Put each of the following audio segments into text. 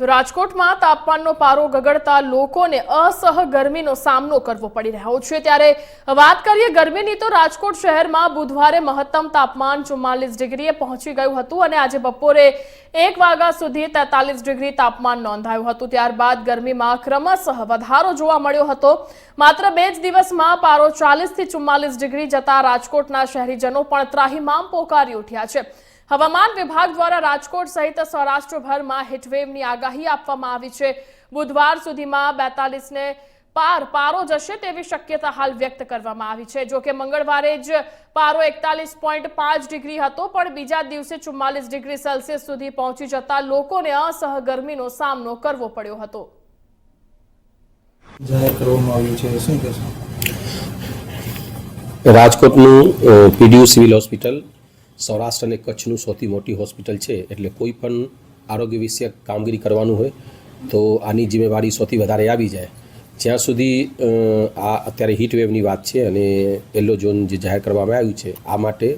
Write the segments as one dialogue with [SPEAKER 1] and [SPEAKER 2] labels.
[SPEAKER 1] રાજકોટમાં તાપમાનનો પારો ગગડતા લોકોને અસહ ગરમીનો સામનો કરવો પડી રહ્યો છે. ત્યારે વાત કરીએ ગરમીની તો રાજકોટ શહેરમાં બુધવારે મહત્તમ તાપમાન ચુમ્માલીસ ડિગ્રીએ પહોંચી ગયું હતું અને આજે બપોરે એક વાગ્યા સુધી તેતાલીસ ડિગ્રી તાપમાન નોંધાયું હતું. ત્યારબાદ ગરમીમાં ક્રમશઃ વધારો જોવા મળ્યો હતો. માત્ર બે જ દિવસમાં પારો ચાલીસથી ચુમ્માલીસ ડિગ્રી જતા રાજકોટના શહેરીજનો પણ ત્રાહીમામ પોકારી ઉઠ્યા છે. હવામાન વિભાગ દ્વારા રાજકોટ સહિત સૌરાષ્ટ્રભરમાં હીટવેવની આગાહી આપવામાં આવી છે. બુધવાર સુધીમાં બેતાલીસને પાર પારો જશે તેવી શક્યતા હાલ વ્યક્ત કરવામાં આવી છે. જોકે મંગળવારે જ પારો એકતાલીસ પોઈન્ટ પાંચ ડિગ્રી હતો પણ બીજા દિવસે ચુમ્માલીસ ડિગ્રી સેલ્સિયસ સુધી પહોંચી જતા લોકોને અસહ ગરમીનો સામનો કરવો પડ્યો હતો.
[SPEAKER 2] જાહેર કરવામાં આવ્યું છે. શું કહેશો?
[SPEAKER 3] રાજકોટનું પીડીયુ સિવિલ હોસ્પિટલ સૌરાષ્ટ્ર અને કચ્છનું સૌથી મોટી હોસ્પિટલ છે, એટલે કોઈ પણ આરોગ્ય વિષયક કામગીરી કરવાનું હોય, તો આની જિમ્મેવારી સૌથી વધારે આવી જાય. જ્યાં સુધી આ અત્યારે હીટવેવની વાત છે અને યલો ઝોન જે જાહેર કરવામાં આવ્યું છે, આ માટે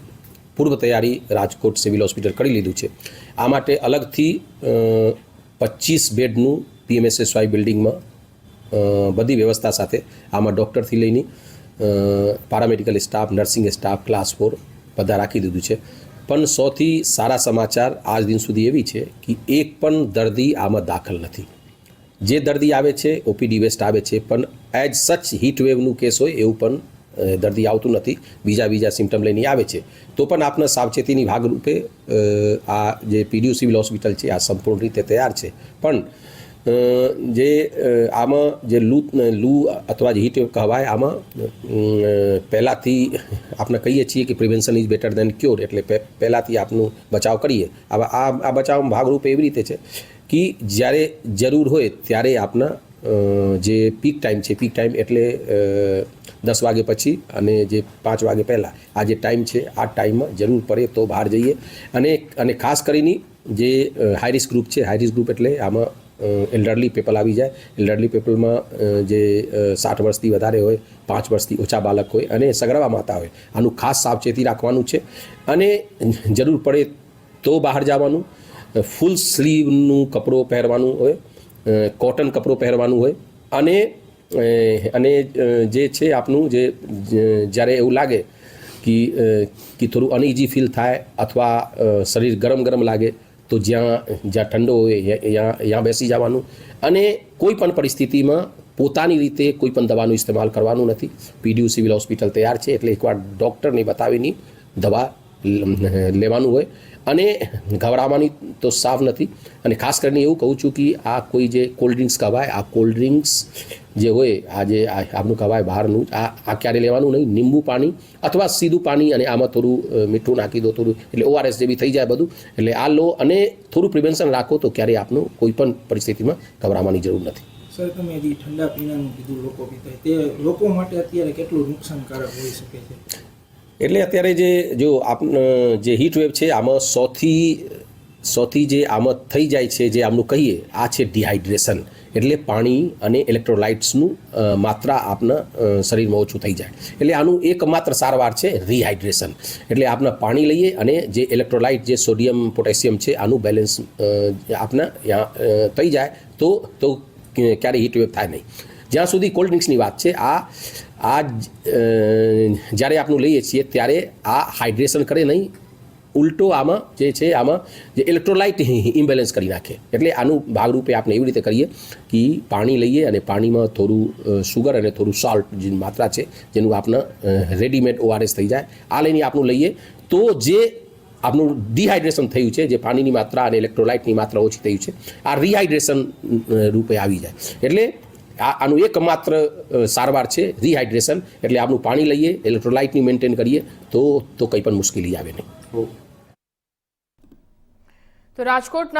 [SPEAKER 3] પૂર્વ તૈયારી રાજકોટ સિવિલ હોસ્પિટલ કરી લીધું છે. આ માટે અલગથી પચીસ બેડનું પીએમએસએસવાય બિલ્ડિંગમાં બધી વ્યવસ્થા સાથે આમાં ડૉક્ટરથી લઈને paramedical staff nursing staff class four બધા રાખી દીધું છે. પણ સૌથી સારા સમાચાર આજ દિન સુધી એવી છે કે એક પણ દર્દી આમાં દાખલ નથી. જે દર્દી આવે છે ઓપીડી વેસ્ટ આવે છે, પણ એઝ સચ હીટ વેવનું કેસ હોય એવું પણ દર્દી આવતું નથી. બીજા બીજા સિમ્ટમ લઈને આવે છે. તો પણ આપના સાવચેતીની ભાગરૂપે આ જે પીડીયુ સિવિલ હોસ્પિટલ છે, આ સંપૂર્ણ રીતે તૈયાર છે. પણ જે આમાં જે લૂ લૂ અથવા જે હીટ કહેવાય, આમાં પહેલાંથી આપણે કહીએ છીએ કે prevention is better than cure એટલે પહેલાંથી આપનું બચાવ કરીએ. આ આ બચાવમાં ભાગરૂપે એવી રીતે છે કે જ્યારે જરૂર હોય ત્યારે આપના જે પીક ટાઈમ છે પીક ટાઈમ એટલે દસ વાગે પછી અને જે પાંચ વાગે પહેલાં, આ જે ટાઈમ છે, આ ટાઈમમાં જરૂર પડે તો બહાર જઈએ. અને અને ખાસ કરીને જે હાઈ રિસ્ક ગ્રુપ છે હાઈ રિસ્ક ગ્રુપ એટલે આમાં એલ્ડરલી પીપલ આવી જાય. એલ્ડરલી પીપલમાં જે સાઠ વર્ષથી વધારે હોય, પાંચ વર્ષથી ઓછા બાળક હોય અને સગર્ભા માતા હોય. આનું ખાસ સાવચેતી રાખવાનું છે. અને જરૂર પડે તો બહાર જવાનું. ફૂલ સ્લીવનું કપડું પહેરવાનું હોય કોટન કપડું પહેરવાનું હોય. અને અને જે છે આપનું, જે જ્યારે એવું લાગે કે થોડું અનઇઝી ફીલ થાય અથવા શરીર ગરમ ગરમ લાગે તો જ્યાં જ્યાં ઠંડો હોય ત્યાં બેસી જવાનું. અને કોઈ પણ પરિસ્થિતિમાં પોતાની રીતે કોઈ પણ દવાનું ઇસ્તેમાલ કરવાનું નથી. પીડીયુ સિવિલ હોસ્પિટલ તૈયાર છે, એટલે એકવાર ડૉક્ટરને બતાવીની દવા લેવાનું હોય. અને ગભરાવાની તો સાવ નથી. અને ખાસ કરીને એવું કહું છું કે આ કોઈ જે કોલ્ડ ડ્રિંક્સ કહેવાય, આ કોલ્ડ ડ્રિંક્સ જે હોય, આ જે આપણું કહેવાય બહારનું, આ આ ક્યારે લેવાનું નહીં. લીંબુ પાણી અથવા સીધું પાણી અને આમાં થોડું મીઠું નાખી દો, થોડું, એટલે ઓઆરએસ જેવી થઈ જાય બધું. એટલે આ લો અને થોડું પ્રિવેન્શન રાખો તો ક્યારેય આપનું કોઈ પણ પરિસ્થિતિમાં ગભરાવાની જરૂર નથી.
[SPEAKER 2] સર તમે જે ઠંડા પીણાનું કીધું, લોકો પીતા તે લોકો માટે અત્યારે કેટલું નુકસાનકારક હોઈ શકે છે?
[SPEAKER 3] એટલે અત્યારે જે, જો આપ જે હીટ વેવ છે, આમાં સૌથી સૌથી જે આમાં થઈ જાય છે, જે આમનું કહીએ, આ છે ડિહાઇડ્રેશન એટલે પાણી અને ઇલેક્ટ્રોલાઇટ્સનું માત્રા આપના શરીરમાં ઓછું થઈ જાય. એટલે આનું એકમાત્ર સારવાર છે રિહાઇડ્રેશન એટલે આપના પાણી લઈએ અને જે ઇલેક્ટ્રોલાઇટ જે સોડિયમ પોટેશિયમ છે, આનું બેલેન્સ આપના થઈ જાય, તો તો ક્યારે હીટ વેવ થાય નહીં. જ્યાં સુધી કોલ્ડ ડ્રિંક્સની વાત છે, આ આ જ્યારે આપણું લઈએ છીએ, ત્યારે આ હાઇડ્રેશન કરે નહીં. ઉલટો આમાં જે છે, આમાં જે ઇલેક્ટ્રોલાઇટ ઇમ્બેલેન્સ કરી નાખે. એટલે આનું ભાગરૂપે આપણે એવી રીતે કરીએ કે પાણી લઈએ અને પાણીમાં થોડું સુગર અને થોડું સોલ્ટ જે માત્રા છે, જેનું આપને રેડીમેડ ઓઆરએસ થઈ જાય. આ લઈને આપણું લઈએ તો જે આપણું ડિહાઇડ્રેશન થયું છે, જે પાણીની માત્રા અને ઇલેક્ટ્રોલાઇટની માત્રા ઓછી થયું છે, આ રિહાઇડ્રેશન રૂપે આવી જાય. એટલે આનું એકમાત્ર સારવાર છે રિહાઇડ્રેશન. એટલે આપણું પાણી લઈએ, ઇલેક્ટ્રોલાઇટની મેન્ટેન કરીએ, તો તો કંઈ પણ મુશ્કેલી આવે નહીં.
[SPEAKER 1] તો રાજકોટના